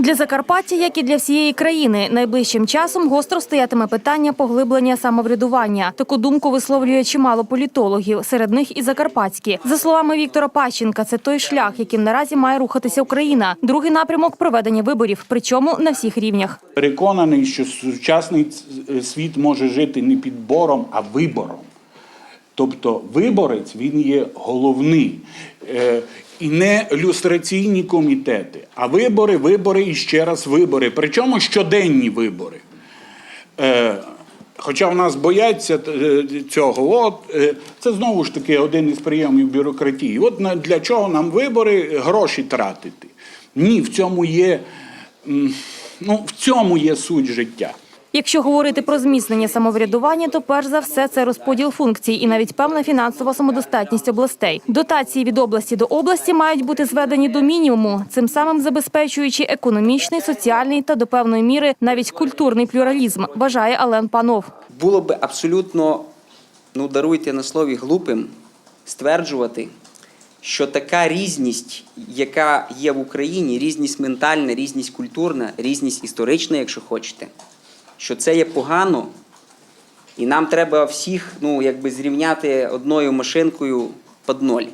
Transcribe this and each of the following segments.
Для Закарпаття, як і для всієї країни, найближчим часом гостро стоятиме питання поглиблення самоврядування. Таку думку висловлює чимало політологів, серед них і закарпатські. За словами Віктора Пащенка, це той шлях, яким наразі має рухатися Україна. Другий напрямок проведення виборів, причому на всіх рівнях. Переконаний, що сучасний світ може жити не підбором, а вибором. Тобто виборець він є головний. Е, І не люстраційні комітети, а вибори, вибори і ще раз вибори. Причому щоденні вибори. Е, Хоча в нас бояться е, цього, от це знову ж таки один із прийомів бюрократії. От для чого нам вибори гроші тратити? Ні, в цьому є, ну, в цьому є суть життя. Якщо говорити про зміцнення самоврядування, то перш за все це розподіл функцій і навіть певна фінансова самодостатність областей. Дотації від області до області мають бути зведені до мінімуму, цим самим забезпечуючи економічний, соціальний та до певної міри навіть культурний плюралізм, вважає Ален Панов. було би абсолютно, ну даруйте на слові, глупим стверджувати, що така різність, яка є в Україні, різність ментальна, різність культурна, різність історична, якщо хочете, що це є погано, і нам треба всіх ну, якби зрівняти одною машинкою під ноль.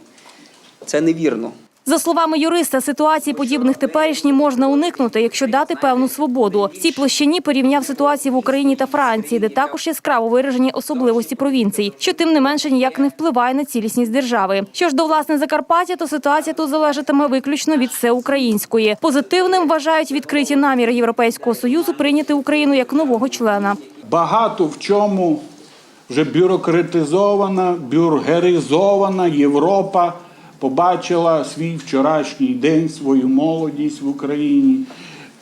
Це невірно. За словами юриста, ситуації подібних теперішній можна уникнути, якщо дати певну свободу. В цій площині порівняв ситуації в Україні та Франції, де також яскраво виражені особливості провінцій, що тим не менше ніяк не впливає на цілісність держави. Що ж до власне Закарпаття, то ситуація тут залежатиме виключно від всеукраїнської. Позитивним вважають відкриті наміри Європейського союзу прийняти Україну як нового члена. Багато в чому вже бюрократизована, бюргеризована Європа побачила свій вчорашній день, свою молодість в Україні,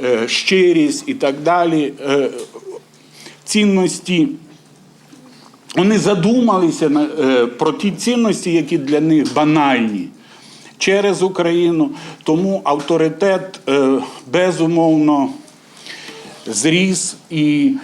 е, щирість і так далі. Е, Цінності. Вони задумалися е, про ті цінності, які для них банальні через Україну. Тому авторитет безумовно зріс і,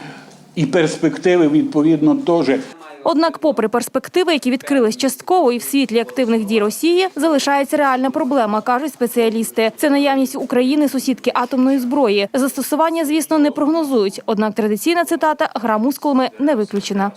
і перспективи відповідно теж. Однак, попри перспективи, які відкрились частково і в світлі активних дій Росії, залишається реальна проблема, кажуть спеціалісти. Це наявність України сусідки атомної зброї. Застосування, звісно, не прогнозують. Однак традиційна цитата гра мускулами не виключена.